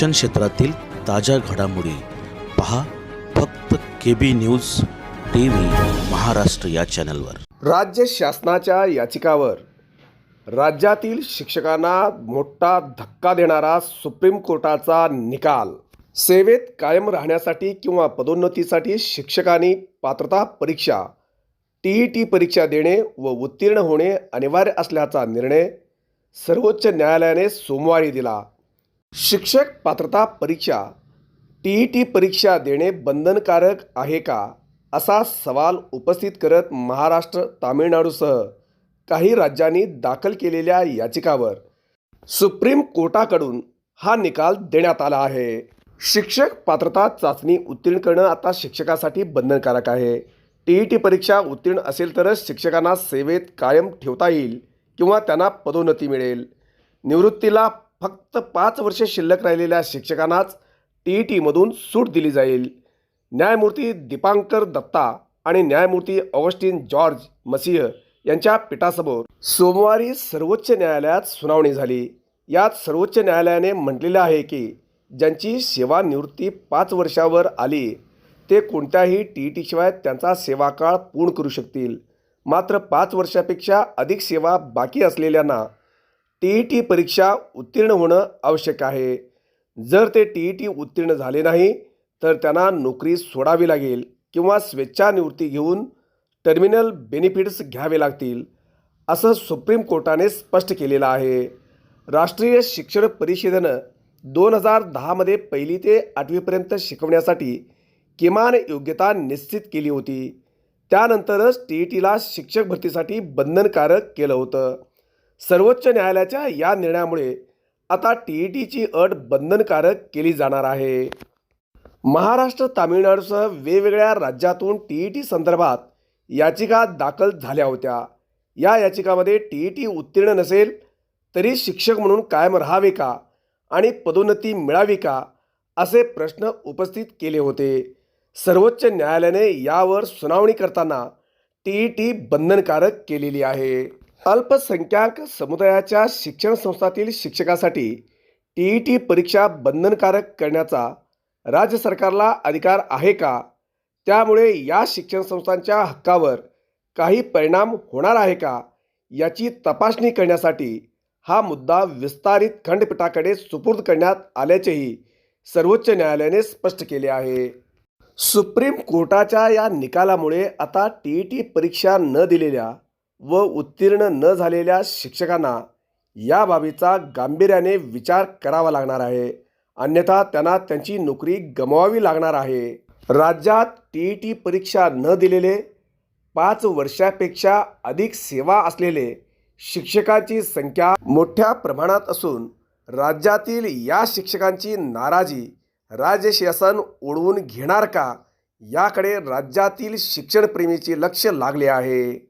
शिक्षण क्षेत्रातील ताज्या घडामोडी पहा फक्त K B news T V Maharashtra या चॅनलवर. राज्य शासनाच्या याचिकावर राज्यातील शिक्षकांना मोठा धक्का देणारा सुप्रीम कोर्टाचा निकाल. सेवेत कायम राहण्यासाठी किंवा पदोन्नतीसाठी शिक्षकांनी पात्रता परीक्षा टी ई टी परीक्षा देणे व उत्तीर्ण होणे अनिवार्य असल्याचा निर्णय सर्वोच्च न्यायालयाने सोमवारी दिला. शिक्षक पात्रता परीक्षा टी ई टी परीक्षा देणे बंधनकारक आहे का? असा सवाल उपस्थित करत महाराष्ट्र तामिळनाडूसह काही राज्यांनी दाखल केलेल्या याचिकावर सुप्रीम कोर्टाकडून हा निकाल देण्यात आला आहे. शिक्षक पात्रता चाचणी उत्तीर्ण करणं आता शिक्षकासाठी बंधनकारक आहे. टी ई टी परीक्षा उत्तीर्ण असेल तरच शिक्षकांना सेवेत कायम ठेवता येईल किंवा त्यांना पदोन्नती मिळेल. निवृत्तीला फक्त पाच वर्षे शिल्लक राहिलेल्या शिक्षकांनाच टी ई टीमधून सूट दिली जाईल. न्यायमूर्ती दीपांकर दत्ता आणि न्यायमूर्ती ऑगस्टिन जॉर्ज मसिह यांच्या पीठासमोर सोमवारी सर्वोच्च न्यायालयात सुनावणी झाली. यात सर्वोच्च न्यायालयाने म्हटलेलं आहे की ज्यांची सेवानिवृत्ती पाच वर्षावर आली ते कोणत्याही टी ई टीशिवाय त्यांचा सेवाकाळ पूर्ण करू शकतील. मात्र पाच वर्षापेक्षा अधिक सेवा बाकी असलेल्यांना टी ई टी परीक्षा उत्तीर्ण होणं आवश्यक आहे. जर ते टी ई टी उत्तीर्ण झाले नाही तर त्यांना नोकरी सोडावी लागेल किंवा स्वेच्छानिवृत्ती घेऊन टर्मिनल बेनिफिट्स घ्यावे लागतील असं सुप्रीम कोर्टाने स्पष्ट केलेलं आहे. राष्ट्रीय शिक्षण परिषदेनं दोन हजार दहामध्ये पहिली ते आठवीपर्यंत शिकवण्यासाठी किमान योग्यता निश्चित केली होती. त्यानंतरच टी ई टीला शिक्षक भरतीसाठी बंधनकारक केलं होतं. सर्वोच्च न्यायालयाच्या या निर्णयामुळे आता टी ई टीची अट बंधनकारक केली जाणार आहे. महाराष्ट्र तामिळनाडूसह वेगवेगळ्या राज्यातून टी ई टी संदर्भात याचिका दाखल झाल्या होत्या. या याचिकामध्ये टी ई टी उत्तीर्ण नसेल तरी शिक्षक म्हणून कायम राहावे का आणि पदोन्नती मिळावी का असे प्रश्न उपस्थित केले होते. सर्वोच्च न्यायालयाने यावर सुनावणी करताना टी ई टी बंधनकारक केलेली आहे. अल्पसंख्याक समुदायाच्या शिक्षण संस्थातील शिक्षकासाठी टी ई टी परीक्षा बंधनकारक करण्याचा राज्य सरकारला अधिकार आहे का? त्यामुळे या शिक्षण संस्थांच्या हक्कावर काही परिणाम होणार आहे का? याची तपासणी करण्यासाठी हा मुद्दा विस्तारित खंडपीठाकडे सुपूर्द करण्यात आल्याचेही सर्वोच्च न्यायालयाने स्पष्ट केले आहे. सुप्रीम कोर्टाच्या या निकालामुळे आता टी ई टी परीक्षा न दिलेल्या व उत्तीर्ण न झालेल्या शिक्षकांना या बाबीचा गांभीर्याने विचार करावा लागणार आहे. अन्यथा त्यांना त्यांची नोकरी गमवावी लागणार आहे. राज्यात टी ई टी परीक्षा न दिलेले पाच वर्षापेक्षा अधिक सेवा असलेले शिक्षकांची संख्या मोठ्या प्रमाणात असून राज्यातील या शिक्षकांची नाराजी राज्य शासन ओढवून घेणार का याकडे राज्यातील शिक्षणप्रेमीचे लक्ष लागले आहे.